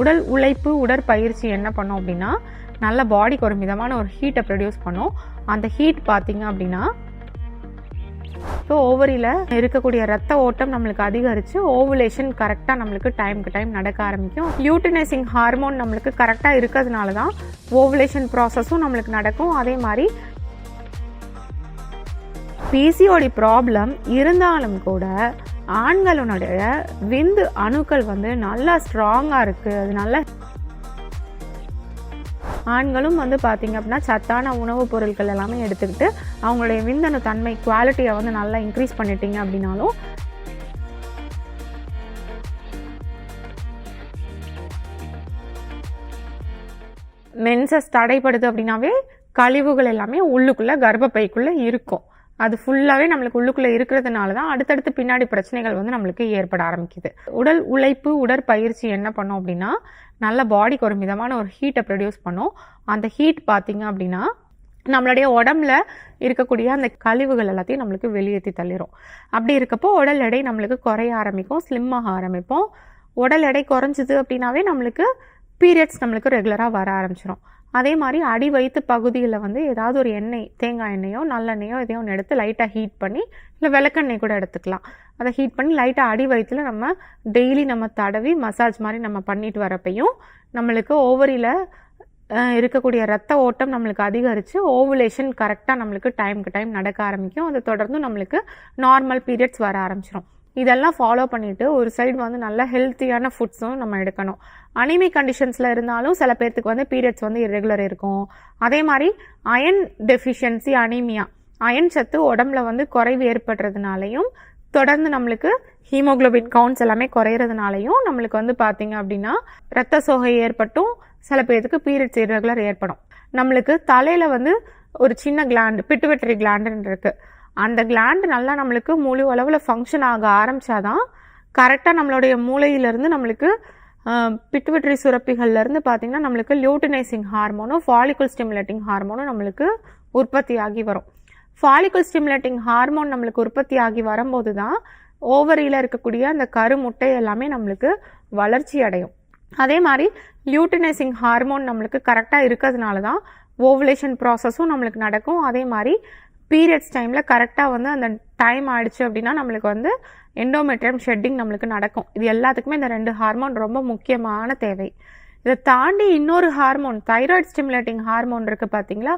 உடல் உழைப்பு உடற்பயிற்சி என்ன பண்ணும் அப்படின்னா நல்ல பாடிக்கு ஒரு மிதமான ஒரு ஹீட்டை ப்ரொடியூஸ் பண்ணும். அந்த ஹீட் பார்த்தீங்க அப்படின்னா ஸோ ஓவரியில் இருக்கக்கூடிய ரத்த ஓட்டம் நம்மளுக்கு அதிகரித்து ஓவுலேஷன் கரெக்டாக நம்மளுக்கு டைமுக்கு டைம் நடக்க ஆரம்பிக்கும். யூட்டினைசிங் ஹார்மோன் நம்மளுக்கு கரெக்டாக இருக்கிறதுனால தான் ஓவுலேஷன் ப்ராசஸும் நம்மளுக்கு நடக்கும். அதே மாதிரி பிசிஓடி ப்ராப்ளம் இருந்தாலும் கூட ஆண்களுடைய விந்து அணுக்கள் வந்து நல்லா ஸ்ட்ராங்காக இருக்குது அது நல்ல ஆண்களும் வந்து பார்த்திங்க அப்படின்னா சத்தான உணவுப் பொருட்கள் எல்லாமே எடுத்துக்கிட்டு அவங்களுடைய விந்தணு தன்மை குவாலிட்டியை வந்து நல்லா இன்க்ரீஸ் பண்ணிட்டீங்க அப்படின்னாலும் மென்சஸ் தடைப்படுது அப்படின்னாவே கழிவுகள் எல்லாமே உள்ளுக்குள்ளே கர்ப்பப்பைக்குள்ளே இருக்கும். அது ஃபுல்லாகவே நம்மளுக்கு உள்ளுக்குள்ளே இருக்கிறதுனால தான் அடுத்தடுத்து பின்னாடி பிரச்சனைகள் வந்து நம்மளுக்கு ஏற்பட ஆரம்பிக்குது. உடல் உழைப்பு உடற்பயிற்சி என்ன பண்ணும் அப்படின்னா நல்ல பாடிக்கு ஒரு மிதமான ஒரு ஹீட்டை ப்ரொடியூஸ் பண்ணும். அந்த ஹீட் பார்த்திங்க அப்படின்னா நம்மளுடைய உடம்புல இருக்கக்கூடிய அந்த கழிவுகள் எல்லாத்தையும் நம்மளுக்கு வெளியேற்றி தள்ளிடும் அப்படி இருக்கப்போ உடல் எடை நம்மளுக்கு குறைய ஆரம்பிக்கும் ஸ்லிம் ஆக ஆரம்பிப்போம். உடல் எடை குறைஞ்சிது அப்படின்னாவே நம்மளுக்கு பீரியட்ஸ் நம்மளுக்கு ரெகுலராக வர ஆரம்பிச்சிடும் அதே மாதிரி அடி வயிற்று பகுதியில் வந்து ஏதாவது ஒரு எண்ணெய் தேங்காய் எண்ணெயோ நல்லெண்ணெயோ எதையோ ஒன்று எடுத்து லைட்டாக ஹீட் பண்ணி இல்லை விளக்கெண்ணெய் கூட எடுத்துக்கலாம். அதை ஹீட் பண்ணி லைட்டாக அடி வயிற்றுல நம்ம டெய்லி நம்ம தடவி மசாஜ் மாதிரி நம்ம பண்ணிட்டு வரப்பையும் நம்மளுக்கு ஓவரியில் இருக்கக்கூடிய ரத்த ஓட்டம் நம்மளுக்கு அதிகரித்து ஓவுலேஷன் கரெக்டாக நம்மளுக்கு டைமுக்கு டைம் நடக்க ஆரம்பிக்கும். அதை தொடர்ந்து நம்மளுக்கு நார்மல் பீரியட்ஸ் வர ஆரம்பிச்சிடும் இதெல்லாம் ஃபாலோ பண்ணிவிட்டு ஒரு சைடு வந்து நல்ல ஹெல்த்தியான ஃபுட்ஸும் நம்ம எடுக்கணும். அனிமி கண்டிஷன்ஸில் இருந்தாலும் சில பேர்த்துக்கு வந்து பீரியட்ஸ் வந்து இரெகுலர் இருக்கும். அதே மாதிரி அயன் டெஃபிஷியன்சி அனிமியா அயன் சத்து உடம்புல வந்து குறைவு ஏற்படுறதுனாலையும் தொடர்ந்து நம்மளுக்கு ஹீமோகுளோபின் கவுண்ட்ஸ் எல்லாமே குறையிறதுனாலையும் நம்மளுக்கு வந்து பார்த்திங்க அப்படின்னா ரத்த சோகை ஏற்பட்டும் சில பேர்த்துக்கு பீரியட்ஸ் இரெகுலர் ஏற்படும். நம்மளுக்கு தலையில் வந்து ஒரு சின்ன கிளாண்டு பிட்டுவெட்டரி கிளாண்டுன்னு இருக்குது அந்த கிளாண்டு நல்லா நம்மளுக்கு முழு அளவில் ஃபங்க்ஷன் ஆக ஆரம்பித்தாதான் கரெக்டாக நம்மளுடைய மூளையிலேருந்து நம்மளுக்கு பிட்டுவிட்ரி சுரப்பிகள்லேருந்து பார்த்திங்கன்னா நம்மளுக்கு லியூட்டினைசிங் ஹார்மோனும் ஃபாலிகுல் ஸ்டிமுலேட்டிங் ஹார்மோனும் நம்மளுக்கு உற்பத்தி ஆகி வரும். ஃபாலிகுல் ஸ்டிமுலேட்டிங் ஹார்மோன் நம்மளுக்கு உற்பத்தி ஆகி வரும்போது தான் ஓவரியில் இருக்கக்கூடிய அந்த கரு முட்டை எல்லாமே நம்மளுக்கு வளர்ச்சி அடையும். அதே மாதிரி லியூட்டினைசிங் ஹார்மோன் நம்மளுக்கு கரெக்டாக இருக்கிறதுனால தான் ஓவுலேஷன் ப்ராசஸும் நம்மளுக்கு நடக்கும். அதே மாதிரி பீரியட்ஸ் டைமில் கரெக்டாக வந்து அந்த டைம் ஆயிடுச்சு அப்படின்னா நம்மளுக்கு வந்து எண்டோமெட்ரியம் ஷெட்டிங் நம்மளுக்கு நடக்கும். இது எல்லாத்துக்குமே இந்த ரெண்டு ஹார்மோன் ரொம்ப முக்கியமான தேவை. இதை தாண்டி இன்னொரு ஹார்மோன் தைராய்டு ஸ்டிமுலேட்டிங் ஹார்மோன் இருக்குது பார்த்தீங்களா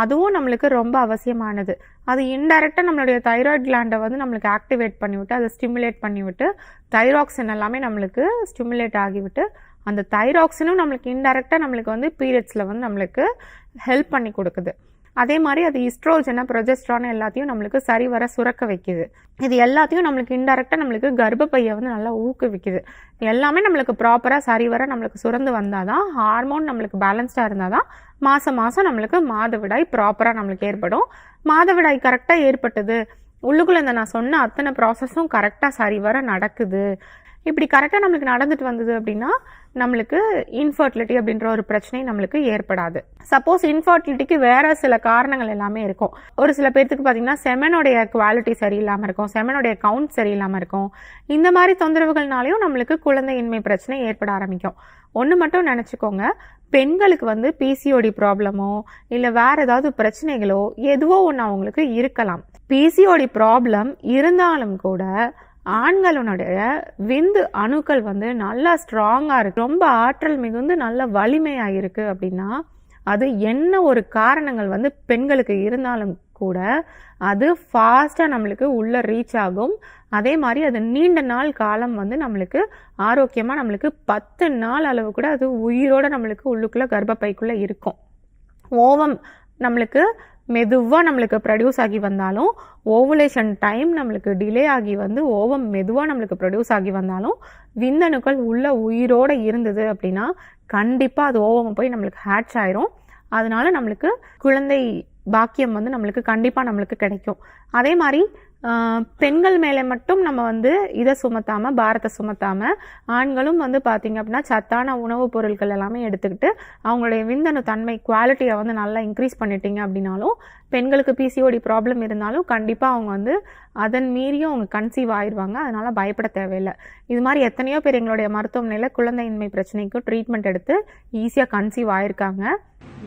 அதுவும் நம்மளுக்கு ரொம்ப அவசியமானது. அது இன்டெரக்டாக நம்மளுடைய தைராய்டு கிளாண்டை வந்து நம்மளுக்கு ஆக்டிவேட் பண்ணிவிட்டு அதை ஸ்டிமுலேட் பண்ணிவிட்டு தைராக்சின் எல்லாமே நம்மளுக்கு ஸ்டிமுலேட் ஆகிவிட்டு அந்த தைராக்சினும் நம்மளுக்கு இன்டெரக்டாக நம்மளுக்கு வந்து பீரியட்ஸில் வந்து நம்மளுக்கு ஹெல்ப் பண்ணி கொடுக்குது. அதே மாதிரி அது இஸ்ட்ரோஜனை ப்ரொஜெஸ்ட்ரான் எல்லாத்தையும் நம்மளுக்கு சரிவர சுரக்க வைக்குது. இது எல்லாத்தையும் நம்மளுக்கு இன்டெரக்டாக நம்மளுக்கு கர்ப்பப்பையை வந்து நல்லா ஊக்குவிக்குது. எல்லாமே நம்மளுக்கு ப்ராப்பராக சரிவர நம்மளுக்கு சுரந்து வந்தால் தான் ஹார்மோன் நம்மளுக்கு பேலன்ஸ்டாக இருந்தால் தான் மாதம் மாதம் நம்மளுக்கு மாதவிடாய் ப்ராப்பராக நம்மளுக்கு ஏற்படும். மாதவிடாய் கரெக்டாக ஏற்பட்டது. உள்ளுக்குள்ளே இந்த நான் சொன்ன அத்தனை ப்ராசஸும் கரெக்டாக சரிவர நடக்குது. இப்படி கரெக்டாக நம்மளுக்கு நடந்துட்டு வந்தது அப்படின்னா நம்மளுக்கு இன்ஃபர்டிலிட்டி அப்படின்ற ஒரு பிரச்சனை நம்மளுக்கு ஏற்படாது. சப்போஸ் இன்ஃபர்டிலிட்டிக்கு வேற சில காரணங்கள் எல்லாமே இருக்கும். ஒரு சில பேர்த்துக்கு பார்த்தீங்கன்னா செமனுடைய குவாலிட்டி சரியில்லாமல் இருக்கும் செமனுடைய கவுண்ட் சரியில்லாமல் இருக்கும். இந்த மாதிரி தொந்தரவுகள்னாலையும் நம்மளுக்கு குழந்தையின்மை பிரச்சனை ஏற்பட ஆரம்பிக்கும். ஒன்று மட்டும் நினச்சிக்கோங்க பெண்களுக்கு வந்து பிசிஓடி ப்ராப்ளமோ இல்லை வேறு ஏதாவது பிரச்சனைகளோ எதுவோ ஒன்று அவங்களுக்கு இருக்கலாம். பிசிஓடி ப்ராப்ளம் இருந்தாலும் கூட ஆண்களுடைய விந்து அணுக்கள் வந்து நல்லா ஸ்ட்ராங்காக இருக்குது ரொம்ப ஆற்றல் மிகுந்து நல்ல வலிமையாக இருக்குது அப்படின்னா அது என்ன ஒரு காரணங்கள் வந்து பெண்களுக்கு இருந்தாலும் கூட அது ஃபாஸ்ட்டாக நம்மளுக்கு உள்ளே ரீச் ஆகும். அதே மாதிரி அது நீண்ட நாள் காலம் வந்து நம்மளுக்கு ஆரோக்கியமாக நம்மளுக்கு பத்து நாள் அளவு கூட அது உயிரோட நம்மளுக்கு உள்ளுக்குள்ளே கர்ப்பப்பைக்குள்ளே இருக்கும். ஓவம் நம்மளுக்கு மெதுவாக நம்மளுக்கு ப்ரொடியூஸ் ஆகி வந்தாலும் ஓவுலேஷன் டைம் நம்மளுக்கு டிலே ஆகி வந்து ஓவம் மெதுவாக நம்மளுக்கு ப்ரொடியூஸ் ஆகி வந்தாலும் விந்தணுக்கள் உள்ள உயிரோடு இருந்தது அப்படின்னா கண்டிப்பாக அது ஓவம் போய் நம்மளுக்கு ஹேட்ச் ஆயிரும். அதனால நம்மளுக்கு குழந்தை பாக்கியம் வந்து நம்மளுக்கு கண்டிப்பாக நம்மளுக்கு கிடைக்கும். அதே மாதிரி பெண்கள் மேலே மட்டும் நம்ம வந்து இதை சுமத்தாமல் பாரத்தை சுமத்தாமல் ஆண்களும் வந்து பார்த்திங்க அப்படின்னா சத்தான உணவுப் பொருட்கள் எல்லாமே எடுத்துக்கிட்டு அவங்களுடைய விந்தணு தன்மை குவாலிட்டியை வந்து நல்லா இன்க்ரீஸ் பண்ணிட்டீங்க அப்படின்னாலும் பெண்களுக்கு பிசிஓடி ப்ராப்ளம் இருந்தாலும் கண்டிப்பாக அவங்க வந்து அதன் மீறியும் அவங்க கன்சீவ் ஆயிடுவாங்க அதனால் பயப்பட தேவையில்லை. இது மாதிரி எத்தனையோ பேர் எங்களுடைய மருத்துவமனையில் குழந்தையின்மை பிரச்சனைக்கு ட்ரீட்மெண்ட் எடுத்து ஈஸியாக கன்சீவ் ஆயிருக்காங்க.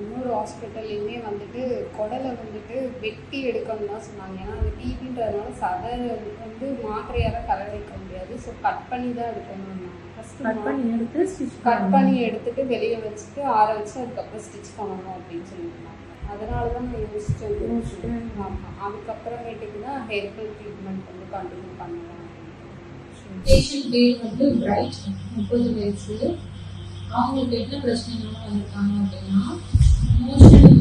இன்னொரு ஹாஸ்பிட்டல்லையுமே வந்துட்டு குடலை வந்துட்டு வெட்டி எடுக்கணும் தான் சொன்னாங்க. ஏன்னா அது டிபின்றதுனால சதை வந்து மாத்திரையால கரை வைக்க முடியாது. ஸோ கட் பண்ணி தான் எடுக்கணும் கட் பண்ணி எடுத்து ஸ்டிச் கட் பண்ணி எடுத்துட்டு வெளியே வச்சுட்டு ஆற வச்சு அதுக்கப்புறம் ஸ்டிச் பண்ணணும் அப்படின்னு சொல்லியிருந்தாங்க அதனால தான் நான் யோசிச்சுட்டு. ஆமாம் அதுக்கப்புறமேட்டுக்கு தான் ஹெர்பல் ட்ரீட்மெண்ட் வந்து கண்டினியூ பண்ணலாம். பேஷண்ட் பேர் வந்து பிரைட் முப்பது வயசு. அவங்களுக்கு என்ன பிரச்சனைகள் வந்திருக்காங்க அப்படின்னா மோஷன்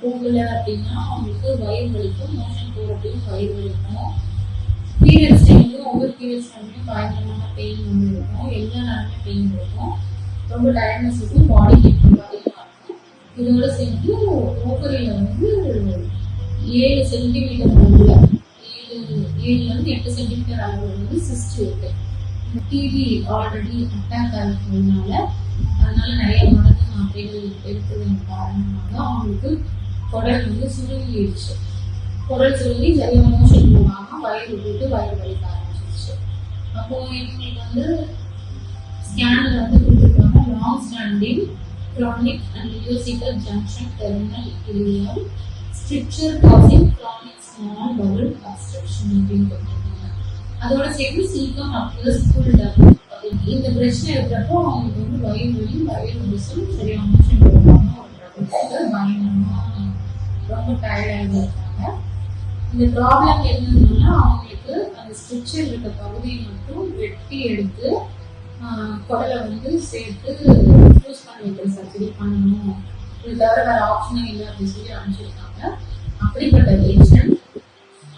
போகல அப்படின்னா அவங்களுக்கு வயிறு வலிக்கும். மோஷன் போகிறப்பையும் வயிறு வலிக்கும். பீரியட்ஸ் டைம்லையும் ஒவ்வொரு பீரியட்ஸ் டைம்லையும் பயங்கரமான பெயின் வந்து இருக்கும். எல்லா நேரமே பெயின் இருக்கும். ரொம்ப டயர்னஸ் இருக்கும் பாடி ஹீட் இதோட சேர்ந்து ஓவரியில் வந்து ஏழு சென்டிமீட்டர் அளவுல ஏழு ஏழுலேருந்து எட்டு சென்டிமீட்டர் அளவு வந்து சிஸ்ட் இருக்கு. டிவி ஆல்ரெடி அட்டாக் ஆகிறதுனால அதனால நிறைய மருந்து மாத்திரைகள் எடுத்ததன் காரணமாக அவங்களுக்கு குடல் வந்து சுருங்கிடுச்சு. குடல் சுருங்கி சரியான மோஷன் போகாம வயிறு போட்டு வயிறு வலிக்க ஆரம்பிச்சிருச்சு. அப்போ இவங்களுக்கு வந்து ஸ்கேனில் வந்து கொடுத்துருக்காங்க long standing chronic and musical junction terminal ileum stricture causing chronic small bowel obstruction அப்படின்னு கொடுத்துருக்காங்க அதோட சேர்த்து சீக்கம் அப்ளஸ் ஃபுல் இந்த பிரச்சனை இருக்கிறப்போ அவங்களுக்கு வந்து வயிறு வலி வயிறு முடிச்சும் சரியான மோஷன் கொடுக்காம பயங்கரமா ரொம்ப டயர்டாக இருக்காங்க இந்த ப்ராப்ளம் என்னன்னா அவங்களுக்கு அந்த ஸ்ட்ரிக்சர் இருக்க பகுதியை மட்டும் வெட்டி எடுத்து குடலை வந்து சேர்த்து யூஸ் பண்ணி சார் சர்ஜரி பண்ணணும். இது தவிர வேற ஆப்ஷனே இல்லை அப்படின்னு சொல்லி அனுப்பிச்சிருக்காங்க. அப்படிப்பட்ட பேஷண்ட்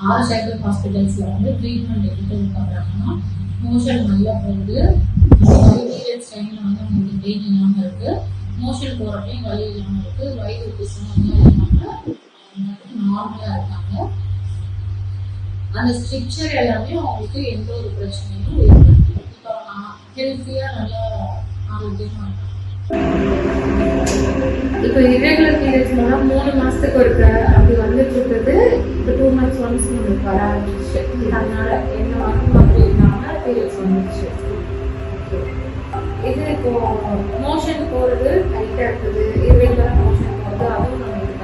ஆறு சைக்கிள் ஹாஸ்பிட்டல்ஸில் வந்து ட்ரீட்மெண்ட் எடுத்ததுக்கு பண்ணுறாங்கன்னா மோஷன் நல்லா போகுது. பீரியட்ஸ் டைம்ல வந்து அவங்களுக்கு பெயின் இல்லாமல் இருக்குது மோஷன் போகிறப்பையும் வலி இல்லாம இருக்கு. வயிறு பிசும் இல்லாமல் நார்மலாக இருக்காங்க. அந்த ஸ்ட்ரிக்சர் எல்லாமே அவங்களுக்கு எந்த ஒரு பிரச்சனையும் இல்லை ஹெல்த்தியா நல்லா ஆரோக்கியமா இருக்காங்க இப்போ இரெகுலர் பீரியட்ஸ்னால மூணு மாசத்துக்கு ஒருக்க அப்படி வந்துட்டு இருக்குது. இப்போ டூ மந்த்ஸ் ஒன்ஸ் நம்மளுக்கு வர ஆரம்பிச்சு அதனால என்ன வாரம் அப்படி இல்லாம பீரியட்ஸ் வந்துருச்சு. இது இப்போ மோஷன் போறது டைட்டா இருக்குது இரெகுலர் மோஷன் போறது அதுவும் நம்மளுக்கு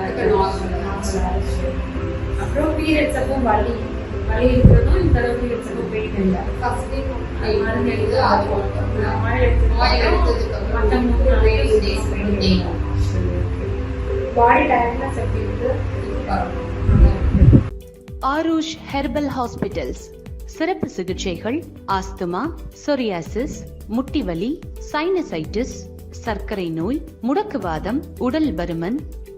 அப்புறம் பீரியட்ஸ் அப்போ வலி. வலி இருக்கிறதும் இந்த பீரியட்ஸ் அப்போ பெயின் இல்லை மருந்து எடுத்து அது மழை எடுத்து மற்ற மூணு. பாடி டயர்ட்னஸ் எப்படி இருக்கு ஆரூஷ் ஹெர்பல் ஹாஸ்பிட்டல்ஸ் சிறப்பு சிகிச்சைகள் ஆஸ்துமா சொரியாசிஸ் முட்டிவலி சைனசைட்டிஸ் சர்க்கரை நோய் முடக்குவாதம் உடல் பருமன்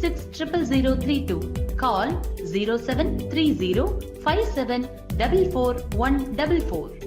600032. Call 0730 5744 144.